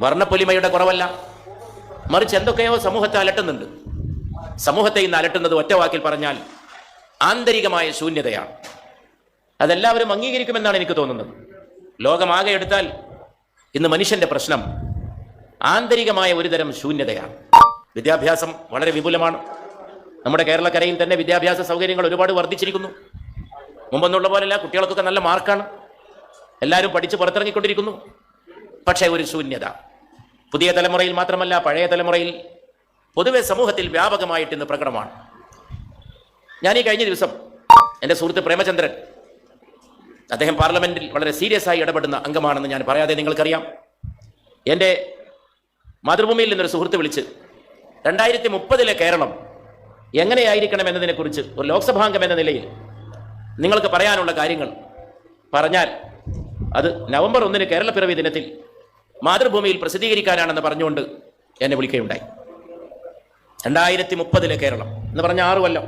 വർണപ്പൊലിമയുടെ കുറവല്ല. മറിച്ച് എന്തൊക്കെയോ സമൂഹത്തെ അലട്ടുന്നുണ്ട്. സമൂഹത്തെ ഇന്ന് അലട്ടുന്നത് ഒറ്റ വാക്കിൽ പറഞ്ഞാൽ ആന്തരികമായ ശൂന്യതയാണ്. അതെല്ലാവരും അംഗീകരിക്കുമെന്നാണ് എനിക്ക് തോന്നുന്നത്. ലോകമാകെ എടുത്താൽ ഇന്ന് മനുഷ്യന്റെ പ്രശ്നം ആന്തരികമായ ഒരുതരം ശൂന്യതയാണ്. വിദ്യാഭ്യാസം വളരെ വിപുലമാണ്. നമ്മുടെ കേരളക്കരയിൽ തന്നെ വിദ്യാഭ്യാസ സൗകര്യങ്ങൾ ഒരുപാട് വർദ്ധിച്ചിരിക്കുന്നു. മുമ്പെന്നുള്ള പോലെയല്ല കുട്ടികൾക്കൊക്കെ നല്ല മാർക്കാണ്. എല്ലാവരും പഠിച്ച് പുറത്തിറങ്ങിക്കൊണ്ടിരിക്കുന്നു. പക്ഷേ ഒരു ശൂന്യത. പുതിയ തലമുറയിൽ മാത്രമല്ല പഴയ തലമുറയിൽ പൊതുവെ സമൂഹത്തിൽ വ്യാപകമായിട്ട് ഇന്ന് പ്രകടമാണ്. ഞാൻ ഈ കഴിഞ്ഞ ദിവസം എന്റെ സുഹൃത്ത് പ്രേമചന്ദ്രൻ അദ്ദേഹം പാർലമെന്റിൽ വളരെ സീരിയസ് ആയി ഇടപെടുന്ന അംഗമാണെന്ന് ഞാൻ പറയാതെ നിങ്ങൾക്കറിയാം. എന്റെ മാതൃഭൂമിയിൽ നിന്നൊരു സുഹൃത്ത് വിളിച്ച് രണ്ടായിരത്തി മുപ്പതിലെ കേരളം എങ്ങനെയായിരിക്കണം എന്നതിനെക്കുറിച്ച് ഒരു ലോക്സഭാംഗം എന്ന നിലയിൽ നിങ്ങൾക്ക് പറയാനുള്ള കാര്യങ്ങൾ പറഞ്ഞാൽ അത് നവംബർ ഒന്നിന് കേരളപ്പിറവി ദിനത്തിൽ മാതൃഭൂമിയിൽ പ്രസിദ്ധീകരിക്കാനാണെന്ന് പറഞ്ഞുകൊണ്ട് എന്നെ വിളിക്കുകയുണ്ടായി. രണ്ടായിരത്തി മുപ്പതിലെ കേരളം എന്ന് പറഞ്ഞ ആറു കൊല്ലം.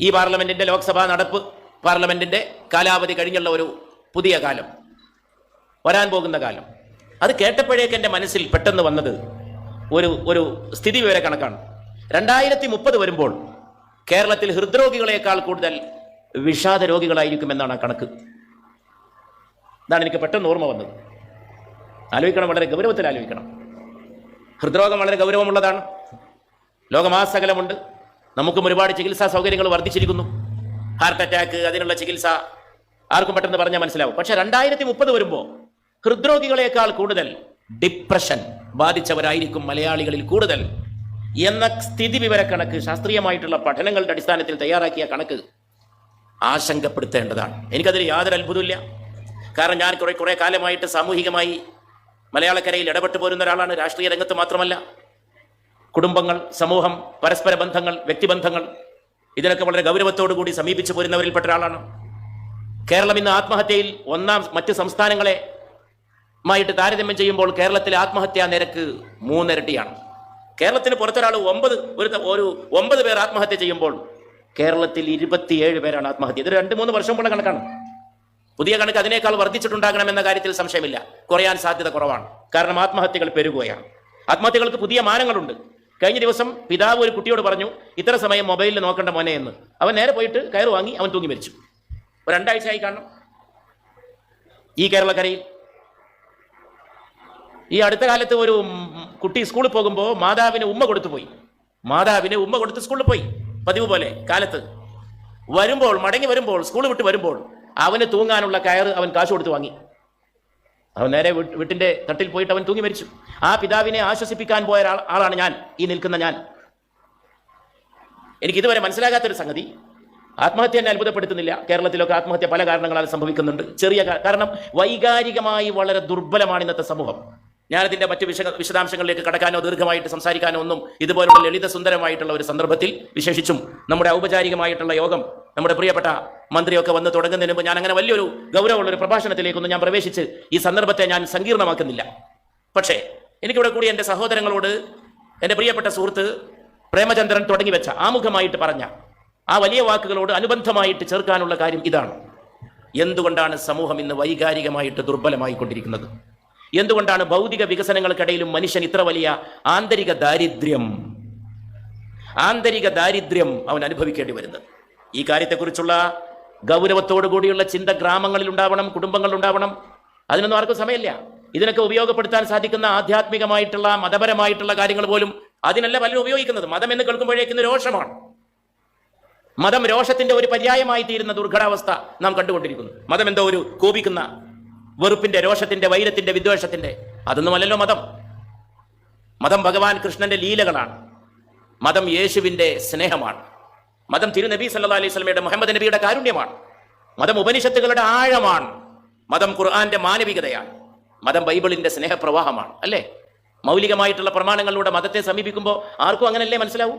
ഈ പാർലമെന്റിന്റെ ലോക്സഭാ നടപ്പ് പാർലമെന്റിന്റെ കാലാവധി കഴിഞ്ഞുള്ള ഒരു പുതിയ കാലം. വരാൻ പോകുന്ന കാലം. അത് കേട്ടപ്പോഴേക്ക് എന്റെ മനസ്സിൽ പെട്ടെന്ന് വന്നത് ഒരു ഒരു സ്ഥിതി വിവര കണക്കാണ്. രണ്ടായിരത്തി മുപ്പത് വരുമ്പോൾ കേരളത്തിൽ ഹൃദ്രോഗികളെക്കാൾ കൂടുതൽ വിഷാദ രോഗികളായിരിക്കുമെന്നാണ് ആ കണക്ക്. ഇതാണ് എനിക്ക് പെട്ടെന്ന് ഓർമ്മ വന്നത്. ആലോചിക്കണം വളരെ ഗൗരവത്തിൽ ആലോചിക്കണം. ഹൃദ്രോഗം വളരെ ഗൗരവമുള്ളതാണ്. ലോകമാസകലമുണ്ട്. നമുക്കും ഒരുപാട് ചികിത്സാ സൗകര്യങ്ങൾ വർദ്ധിച്ചിരിക്കുന്നു. ഹാർട്ട് അറ്റാക്ക് അതിനുള്ള ചികിത്സ ആർക്കും പെട്ടെന്ന് പറഞ്ഞാൽ മനസ്സിലാവും. പക്ഷെ രണ്ടായിരത്തി മുപ്പത് വരുമ്പോൾ ഹൃദ്രോഗികളെക്കാൾ കൂടുതൽ ഡിപ്രഷൻ ബാധിച്ചവരായിരിക്കും മലയാളികളിൽ കൂടുതൽ എന്ന സ്ഥിതി വിവരക്കണക്ക് ശാസ്ത്രീയമായിട്ടുള്ള പഠനങ്ങളുടെ അടിസ്ഥാനത്തിൽ തയ്യാറാക്കിയ കണക്ക് ആശങ്കപ്പെടുത്തേണ്ടതാണ്. എനിക്കതിൽ യാതൊരു അത്ഭുതമില്ല കാരണം ഞാൻ കുറെ കുറെ കാലമായിട്ട് സാമൂഹികമായി മലയാളക്കരയിൽ ഇടപെട്ടു പോരുന്ന ഒരാളാണ് രാഷ്ട്രീയ രംഗത്ത് മാത്രമല്ല. കുടുംബങ്ങൾ സമൂഹം പരസ്പര ബന്ധങ്ങൾ വ്യക്തിബന്ധങ്ങൾ ഇതിനൊക്കെ വളരെ ഗൗരവത്തോടു കൂടി സമീപിച്ചു പോരുന്നവരിൽപ്പെട്ട ഒരാളാണ്. കേരളം ഇന്ന് ആത്മഹത്യയിൽ ഒന്നാം മറ്റ് സംസ്ഥാനങ്ങളെ മായിട്ട് താരതമ്യം ചെയ്യുമ്പോൾ കേരളത്തിലെ ആത്മഹത്യാ നിരക്ക് മൂന്നിരട്ടിയാണ്. കേരളത്തിന് പുറത്തൊരാൾ ഒമ്പത് ഒരു ഒരു ഒമ്പത് പേർ ആത്മഹത്യ ചെയ്യുമ്പോൾ കേരളത്തിൽ ഇരുപത്തിയേഴ് പേരാണ് ആത്മഹത്യ. ഇത് രണ്ട് മൂന്ന് വർഷം കൂടെ കണക്കാണ്. പുതിയ കണക്ക് അതിനേക്കാൾ വർദ്ധിച്ചിട്ടുണ്ടാകണമെന്ന കാര്യത്തിൽ സംശയമില്ല. കുറയാൻ സാധ്യത കുറവാണ്. കാരണം ആത്മഹത്യകൾ പെരുകുകയാണ്. ആത്മഹത്യകൾക്ക് പുതിയ മാനങ്ങളുണ്ട്. കഴിഞ്ഞ ദിവസം പിതാവ് ഒരു കുട്ടിയോട് പറഞ്ഞു ഇത്ര സമയം മൊബൈലിൽ നോക്കേണ്ട മോനെ എന്ന്. അവൻ നേരെ പോയിട്ട് കയറ് വാങ്ങി അവൻ തൂങ്ങി മരിച്ചു. രണ്ടാഴ്ചയായി കാണണം. ഈ കേരളക്കരയിൽ ഈ അടുത്ത കാലത്ത് ഒരു കുട്ടി സ്കൂളിൽ പോകുമ്പോൾ മാതാവിന് ഉമ്മ കൊടുത്തു പോയി. മാതാവിന് ഉമ്മ കൊടുത്ത് സ്കൂളിൽ പോയി. പതിവ് പോലെ കാലത്ത്. വരുമ്പോൾ മടങ്ങി വരുമ്പോൾ സ്കൂൾ വിട്ട് വരുമ്പോൾ അവന് തൂങ്ങാനുള്ള കയറ് അവൻ കാശ് കൊടുത്ത് വാങ്ങി. അവൻ നേരെ വീട്ട്- വീട്ടിന്റെ തട്ടിൽ പോയിട്ട് അവൻ തൂങ്ങി മരിച്ചു. ആ പിതാവിനെ ആശ്വസിപ്പിക്കാൻ പോയ ആളാണ് ഞാൻ ഈ നിൽക്കുന്ന ഞാൻ. എനിക്ക് ഇതുവരെ മനസ്സിലാകാത്തൊരു സംഗതി. ആത്മഹത്യ എന്നെ അത്ഭുതപ്പെടുത്തുന്നില്ല. കേരളത്തിലൊക്കെ ആത്മഹത്യ പല കാരണങ്ങളാൽ സംഭവിക്കുന്നുണ്ട്. ചെറിയ കാരണം വൈകാരികമായി വളരെ ദുർബലമാണ് ഇന്നത്തെ സമൂഹം. ഞാനതിന്റെ മറ്റ് വിശ വിശദാംശങ്ങളിലേക്ക് കടക്കാനോ ദീർഘമായിട്ട് സംസാരിക്കാനോ ഒന്നും ഇതുപോലുള്ള ലളിത സുന്ദരമായിട്ടുള്ള ഒരു സന്ദർഭത്തിൽ വിശേഷിച്ചും നമ്മുടെ ഔപചാരികമായിട്ടുള്ള യോഗം നമ്മുടെ പ്രിയപ്പെട്ട മന്ത്രിയൊക്കെ വന്ന് തുടങ്ങുന്നതിന് മുമ്പ് ഞാൻ അങ്ങനെ വലിയൊരു ഗൗരവമുള്ള ഒരു പ്രഭാഷണത്തിലേക്കൊന്നും ഞാൻ പ്രവേശിച്ച് ഈ സന്ദർഭത്തെ ഞാൻ സങ്കീർണമാക്കുന്നില്ല. പക്ഷേ എനിക്കിവിടെ കൂടി എന്റെ സഹോദരങ്ങളോട് എന്റെ പ്രിയപ്പെട്ട സുഹൃത്ത് പ്രേമചന്ദ്രൻ തുടങ്ങി വെച്ച ആമുഖമായിട്ട് പറഞ്ഞ ആ വലിയ വാക്കുകളോട് അനുബന്ധമായിട്ട് ചേർക്കാനുള്ള കാര്യം ഇതാണ്. എന്തുകൊണ്ടാണ് സമൂഹം ഇന്ന് വൈകാരികമായിട്ട് ദുർബലമായിക്കൊണ്ടിരിക്കുന്നത്? എന്തുകൊണ്ടാണ് ഭൗതിക വികസനങ്ങൾക്കിടയിലും മനുഷ്യൻ ഇത്ര വലിയ ആന്തരിക ദാരിദ്ര്യം? ആന്തരിക ദാരിദ്ര്യം അവൻ അനുഭവിക്കേണ്ടി വരുന്നത്. ഈ കാര്യത്തെക്കുറിച്ചുള്ള ഗൗരവത്തോടു കൂടിയുള്ള ചിന്ത ഗ്രാമങ്ങളിൽ ഉണ്ടാവണം കുടുംബങ്ങളിൽ ഉണ്ടാവണം. അതിനൊന്നും ആർക്കും സമയമില്ല. ഇതിനൊക്കെ ഉപയോഗപ്പെടുത്താൻ സാധിക്കുന്ന ആധ്യാത്മികമായിട്ടുള്ള മതപരമായിട്ടുള്ള കാര്യങ്ങൾ പോലും അതിനല്ല പലരും ഉപയോഗിക്കുന്നത്. മതം എന്ന് കേൾക്കുമ്പോഴേക്കുന്ന രോഷമാണ്. മതം രോഷത്തിന്റെ ഒരു പര്യായമായി തീരുന്ന ദുർഘടാവസ്ഥ നാം കണ്ടുകൊണ്ടിരിക്കുന്നു. മതം എന്തോ ഒരു കോപിക്കുന്ന വെറുപ്പിന്റെ രോഷത്തിന്റെ വൈരത്തിന്റെ വിദ്വേഷത്തിന്റെ. അതൊന്നുമല്ലല്ലോ മതം. മതം ഭഗവാൻ കൃഷ്ണന്റെ ലീലകളാണ്. മതം യേശുവിന്റെ സ്നേഹമാണ്. മതം തിരുനബി സല്ലാ അലൈഹി സ്വലമയുടെ മുഹമ്മദ് നബിയുടെ കാരുണ്യമാണ്. മതം ഉപനിഷത്തുകളുടെ ആഴമാണ്. മതം ഖുർആന്റെ മാനവികതയാണ്. മതം ബൈബിളിന്റെ സ്നേഹപ്രവാഹമാണ്. അല്ലേ? മൗലികമായിട്ടുള്ള പ്രമാണങ്ങളിലൂടെ മതത്തെ സമീപിക്കുമ്പോൾ ആർക്കും അങ്ങനല്ലേ മനസ്സിലാവൂ?